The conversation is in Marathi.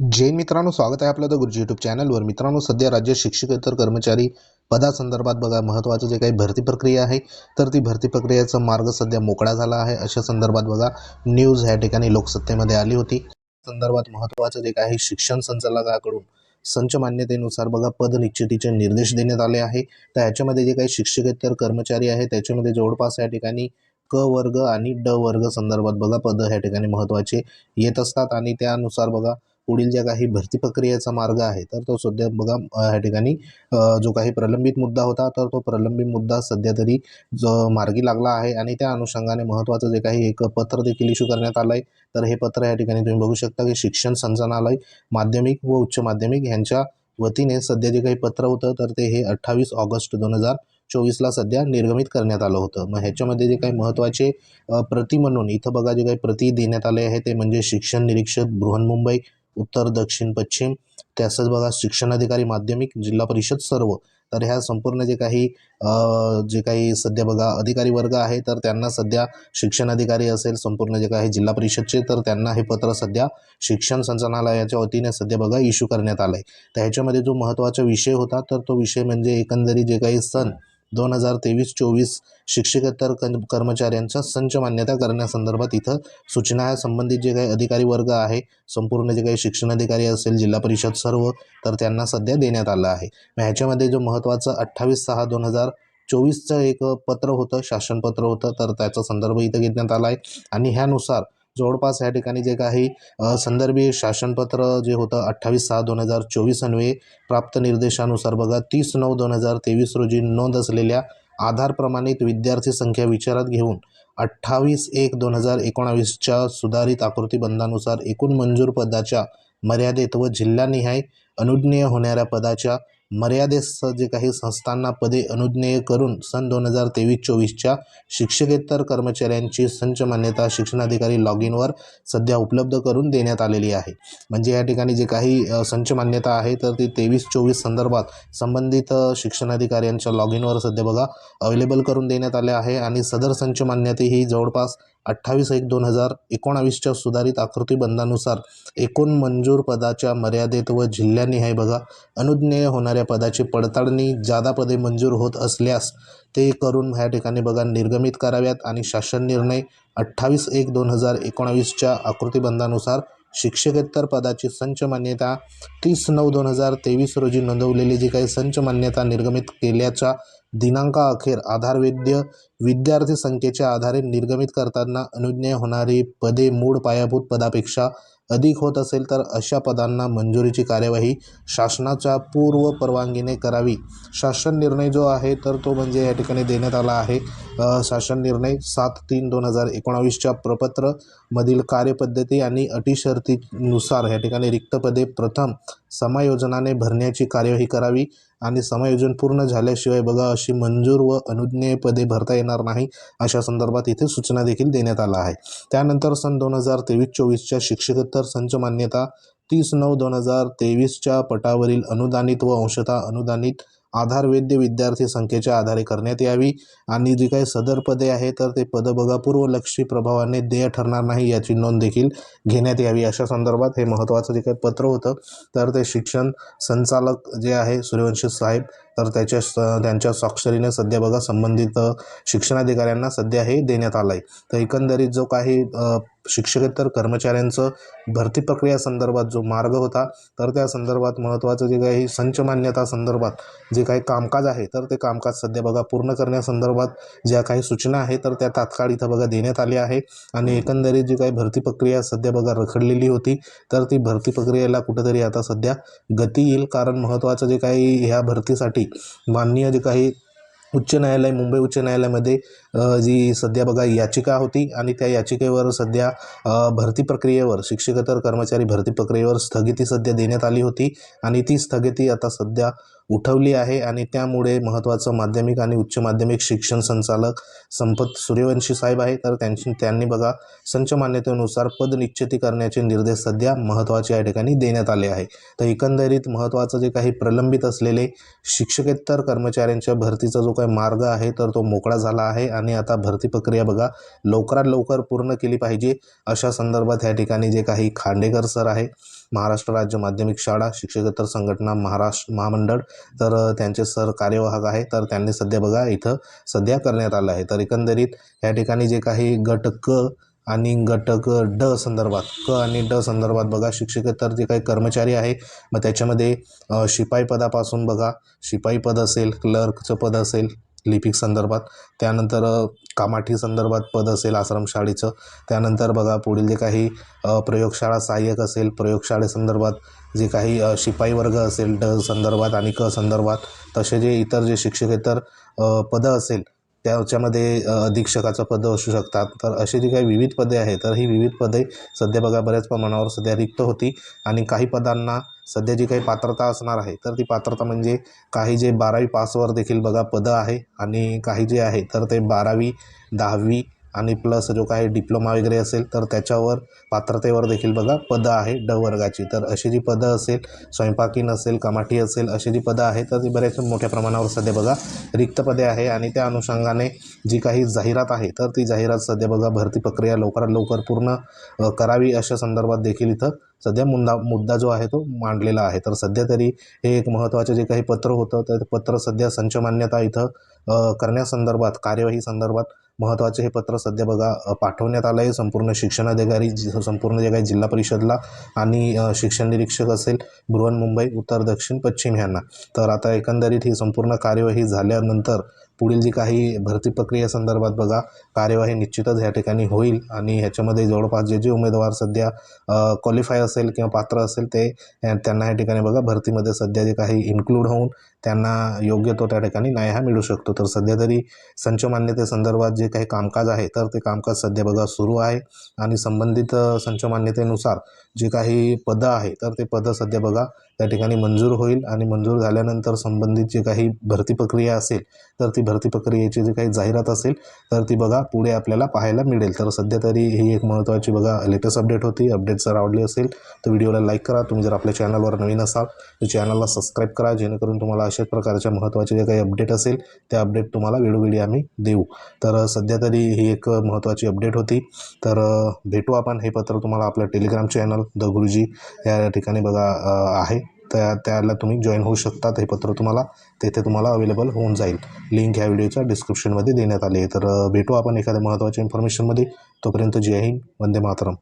जैन मित्रांनो स्वागत आहे आपलं द गुरुजी यूट्यूब चॅनलवर मित्रांनो सध्या राज्य शिक्षकेतर कर्मचारी पदासंदर्भात बघा महत्त्वाचं जे काही भरती प्रक्रिया आहे तर ती भरती प्रक्रियेचा मार्ग सध्या मोकळा झाला आहे. अशा संदर्भात बघा न्यूज ह्या ठिकाणी लोकसत्तेमध्ये आली होती. संदर्भात महत्त्वाचं जे काही शिक्षण संचालकाकडून संच मान्यतेनुसार बघा पद निश्चितीचे निर्देश देण्यात आले आहे. तर ह्याच्यामध्ये जे काही शिक्षकेतर कर्मचारी आहे त्याच्यामध्ये जवळपास या ठिकाणी क वर्ग आणि ड वर्ग संदर्भात बघा पद ह्या ठिकाणी महत्त्वाचे येत असतात. आणि त्यानुसार बघा पुढील ज्या काही भरती प्रक्रियेचा मार्ग आहे तर तो सध्या बघा ह्या ठिकाणी जो काही प्रलंबित मुद्दा होता तर तो प्रलंबित मुद्दा सध्या तरी जो मार्गी लागला आहे आणि त्या अनुषंगाने महत्त्वाचं जे काही एक पत्र देखील इश्यू करण्यात आलं आहे तर हे पत्र या ठिकाणी तुम्ही बघू शकता की शिक्षण संचालनालय माध्यमिक व उच्च माध्यमिक यांच्या वतीने सध्या जे काही पत्र होतं तर ते हे अठ्ठावीस ऑगस्ट दोन हजार चोवीसला सध्या निर्गमित करण्यात आलं होतं. मग ह्याच्यामध्ये जे काही महत्त्वाचे प्रती म्हणून इथं बघा जे काही प्रती देण्यात आले आहे ते म्हणजे शिक्षण निरीक्षक बृहन्मुंबई उत्तर दक्षिण पश्चिम त्यासच बघा शिक्षणाधिकारी माध्यमिक जिल्हा परिषद सर्व. तर ह्या संपूर्ण जे काही जे काही सध्या बघा अधिकारी वर्ग आहे तर त्यांना सध्या शिक्षणाधिकारी असेल संपूर्ण जे काही जिल्हा परिषदचे तर त्यांना हे पत्र सध्या शिक्षण संचालनालयाच्या वतीने सध्या बघा इश्यू करण्यात आलं आहे तर ह्याच्यामध्ये जो महत्त्वाचा विषय होता तर तो विषय म्हणजे एकंदरीत जे काही सण दोन हजार तेवीस चोवीस शिक्षकेतर कर्मचाऱ्यांचा संच मान्यता करण्यासंदर्भात इथं सूचना संबंधित जे काही अधिकारी वर्ग आहे संपूर्ण जे काही शिक्षण अधिकारी असेल जिल्हा परिषद सर्व तर त्यांना सध्या देण्यात आलं आहे. मग ह्याच्यामध्ये जो महत्त्वाचं अठ्ठावीस सहा दोन हजार चोवीसचं एक पत्र होतं शासनपत्र होतं तर त्याचा संदर्भ इथं घेण्यात आला आहे. आणि ह्यानुसार जवळपास या ठिकाणी जे काही अ, संदर्भी शासनपत्र जे होतं अठ्ठावीस सहा दोन हजार चोवीस अन्वये प्राप्त निर्देशानुसार बघा तीस नऊ दोन हजार तेवीस रोजी नोंद असलेल्या आधार प्रमाणित विद्यार्थी संख्या विचारात घेऊन अठ्ठावीस एक दोन हजार एकोणावीसच्या सुधारित आकृतीबंधानुसार एकूण मंजूर पदाच्या मर्यादेत व जिल्हानिहाय अनुज्ञेय होणाऱ्या पदाच्या मर्यादेसह जे काही संस्थांना पदे अनुज्ञेय करून सन दोन हजार तेवीस चोवीसच्या शिक्षकेतर कर्मचाऱ्यांची संच मान्यता शिक्षणाधिकारी लॉग इनवर सध्या उपलब्ध करून देण्यात आलेली आहे. म्हणजे या ठिकाणी जे काही संच मान्यता आहे तर ती तेवीस चोवीस संदर्भात संबंधित शिक्षणाधिकाऱ्यांच्या लॉग इनवर सध्या बघा अवेलेबल करून देण्यात आले आहे आणि सदर संच मान्यता ही जवळपास अठ्ठावीस एक दोन हजार एकोणावीसच्या सुधारित आकृतीबंधानुसार एकूण मंजूर पदाच्या मर्यादेत व जिल्ह्यानिहाय बघा अनुज्ञेय होणाऱ्या पदाची पडताळणी जादा पदे मंजूर होत असल्यास ते करून ह्या ठिकाणी बघा निर्गमित कराव्यात. आणि शासन निर्णय अठ्ठावीस एक दोन हजार एकोणावीसच्या आकृतीबंधानुसार शिक्षकेत्तर पदाची संच मान्यता तीस नऊ दोन हजार तेवीस रोजी नोंदवलेली जी काही संच मान्यता निर्गमित केल्याच्या दिनांकाअखेर आधारवेद्य विद्यार्थी संख्येच्या आधारे निर्गमित करताना अनुज्ञेय होणारी पदे मूळ पायाभूत पदापेक्षा अधिक होत असेल तर अशा पदांना मंजुरीची कार्यवाही शासनाच्या पूर्व परवानगीने करावी. शासन निर्णय जो आहे तर तो म्हणजे या ठिकाणी देण्यात आला आहे. शासन निर्णय सात तीन दोन हजार एकोणावीसच्या प्रपत्रमधील कार्यपद्धती आणि अटी शर्तीनुसार या ठिकाणी रिक्त पदे प्रथम समायोजनाने भरण्याची कार्यवाही करावी आणि समायोजन पूर्ण झाल्याशिवाय बघा अशी मंजूर व अनुज्ञेय पदे भरता येणार नाही अशा संदर्भात इथे सूचना देखील देण्यात आला आहे. त्यानंतर सन दोन हजार तेवीस चोवीसच्या शिक्षकोत्तर संच मान्यता तीस नऊ दोन हजार तेवीसच्या पटावरील अनुदानित व अंशतः अनुदानित आधारवेद्य विद्यार्थी संख्येच्या आधारे करण्यात यावी. आणि जी काही सदर पदे आहे तर ते पद बघा. पूर्वलक्षी प्रभावाने देय ठरणार नाही याची नोंद देखील घेण्यात यावी. अशा संदर्भात हे महत्त्वाचं जे काही पत्र होतं तर ते शिक्षण संचालक जे आहे सूर्यवंशी साहेब तर त्याच्या स त्यांच्या स्वाक्षरीने सध्या बघा संबंधित शिक्षणाधिकाऱ्यांना सध्या हे देण्यात आलं आहे तर एकंदरीत जो काही शिक्षकेतर कर्मचाऱ्यांचं भरती प्रक्रिया संदर्भात जो मार्ग होता तर त्या संदर्भात महत्त्वाचं जे काही संच मान्यता संदर्भात जे काही कामकाज आहे तर ते कामकाज सध्या बघा पूर्ण करण्यासंदर्भात ज्या काही सूचना आहे तर त्या तात्काळ इथं बघा देण्यात आल्या आहे. आणि एकंदरीत जी काही भरती प्रक्रिया सध्या बघा रखडलेली होती तर ती भरती प्रक्रियेला कुठंतरी आता सध्या गती येईल. कारण महत्त्वाचं जे काही ह्या भरतीसाठी माननीय जे काही उच्च न्यायालय मुंबई उच्च न्यायालयामध्ये जी सध्या बघा याचिका होती आणि त्या याचिकेवर सध्या भरती प्रक्रियेवर शिक्षकेतर कर्मचारी भरती प्रक्रियेवर स्थगिती सध्या देण्यात आली होती आणि ती स्थगिती आता सध्या उठवली आहे आणि त्यामुळे महत्त्वाचं माध्यमिक आणि उच्च माध्यमिक शिक्षण संचालक संपत सूर्यवंशी साहेब आहे तर त्यांची त्यांनी बघा संच मान्यतेनुसार पद निश्चिती करण्याचे निर्देश सध्या महत्त्वाचे या ठिकाणी देण्यात आले आहे. तर एकंदरीत महत्त्वाचं जे काही प्रलंबित असलेले शिक्षकेतर कर्मचाऱ्यांच्या भरतीचा जो काही मार्ग आहे तर तो मोकळा झाला आहे आणि आणि आता भरती प्रक्रिया बघा लवकरात लवकर पूर्ण केली पाहिजे. अशा संदर्भात ह्या ठिकाणी जे काही खांडेकर सर आहे महाराष्ट्र राज्य माध्यमिक शाळा शिक्षकेतर संघटना महाराष्ट्र महामंडळ तर त्यांचे सर कार्यवाहक आहे तर त्यांनी सध्या बघा इथं सध्या करण्यात आलं आहे. तर एकंदरीत या ठिकाणी जे काही गट क आणि घटक ड संदर्भात क आणि ड संदर्भात बघा शिक्षकेतर जे काही कर्मचारी आहे मग त्याच्यामध्ये शिपाई पदापासून बघा शिपाई पद असेल क्लर्कचं पद असेल लिपिक संदर्भात. त्यानंतर कामाठी संदर्भात पद असेल आश्रमशाळेचं त्यानंतर बघा पुढील जे काही प्रयोगशाळा सहाय्यक असेल प्रयोगशाळेसंदर्भात जे काही शिपाई वर्ग असेल ड संदर्भात आणि क संदर्भात तसे जे इतर जे शिक्षकेतर पदं असेल त्याच्यामध्ये अधीक्षकाचं पदं असू शकतात. तर अशी जी काही विविध पदे आहेत तर ही विविध पदे सध्या बघा बऱ्याच प्रमाणावर सध्या रिक्त होती. आणि काही पदांना सध्या जी काही पात्रता असणार आहे तर ती पात्रता म्हणजे काही जे बारावी पासवर देखील बघा पदं आहे आणि काही जे आहे तर ते बारावी दहावी आणि प्लस जो काही डिप्लोमा वगैरे असेल तर त्याच्यावर पात्रतेवर देखील बघा पदं आहे ड वर्गाची. तर अशी जी पदं असेल स्वयंपाकीन असेल कमाठी असेल अशी जी पदं आहेत तर ती बऱ्याच मोठ्या प्रमाणावर सध्या बघा रिक्त पदे आहे. आणि त्या अनुषंगाने जी काही जाहिरात आहे तर ती जाहिरात सध्या बघा भरती प्रक्रिया लवकरात लवकर पूर्ण करावी अशा संदर्भात देखील इथं सध्या मुद्दा मुद्दा जो आहे तो मांडलेला आहे. तर सध्या तरी हे एक महत्त्वाचं जे काही पत्र होतं तर ते पत्र सध्या संच मान्यता इथं करण्यासंदर्भात कार्यवाही संदर्भात महत्त्वाचे हे पत्र सध्या बघा पाठवण्यात आलं आहे संपूर्ण शिक्षणाधिकारी संपूर्ण जे काही जिल्हा परिषदला आणि शिक्षण निरीक्षक असेल बृहन्मुंबई उत्तर दक्षिण पश्चिम ह्यांना तर आता एकंदरीत ही संपूर्ण कार्यवाही झाल्यानंतर पुढील जी काही भरती प्रक्रियेसंदर्भात बघा कार्यवाही निश्चितच ह्या ठिकाणी होईल आणि ह्याच्यामध्ये जवळपास जे जे उमेदवार सध्या क्वालिफाय असेल किंवा पात्र असेल ते त्यांना ह्या ठिकाणी बघा भरतीमध्ये सध्या जे काही इन्क्लूड होऊन त्यांना योग्य तो त्या ठिकाणी न्याय हा मिळू शकतो. तर सध्या तरी संच मान्यतेसंदर्भात जे काही कामकाज आहे तर ते कामकाज सध्या बघा सुरू आहे आणि संबंधित संच मान्यतेनुसार जे काही पदं आहे तर ते पदं सध्या बघा त्या ठिकाणी मंजूर होईल आणि मंजूर झाल्यानंतर संबंधित जे काही भरती प्रक्रिया असेल तर ती भरती प्रक्रियेची जी काही जाहिरात असेल तर ती बघा पुढे आपल्याला पाहायला मिळेल. तर सध्या तरी ही एक महत्त्वाची बघा लेटेस्ट अपडेट होती. अपडेट जर आवडली असेल तर व्हिडिओला लाईक करा. तुम्ही जर आपल्या चॅनलवर नवीन असाल तर चॅनलला सबस्क्राईब करा. जेणेकरून तुम्हाला अशाच प्रकारच्या महत्त्वाचे जे काही अपडेट असेल त्या अपडेट तुम्हाला वेळोवेळी आम्ही देऊ. तर सध्या तरी ही एक महत्त्वाची अपडेट होती. तर भेटू आपण हे पत्र तुम्हाला आपलं टेलिग्राम चॅनल द गुरुजी या ठिकाणी बघा आहे. त्या त्याला तुम्ही जॉईन होऊ शकतात हे पत्र तुम्हाला तेथे तुम्हाला अवेलेबल होऊन जाईल. लिंक ह्या व्हिडिओच्या डिस्क्रिप्शनमध्ये देण्यात आली. आहे तर भेटू आपण एखाद्या महत्त्वाच्या इन्फॉर्मेशनमध्ये तोपर्यंत जय हिंद. वंदे मातरम.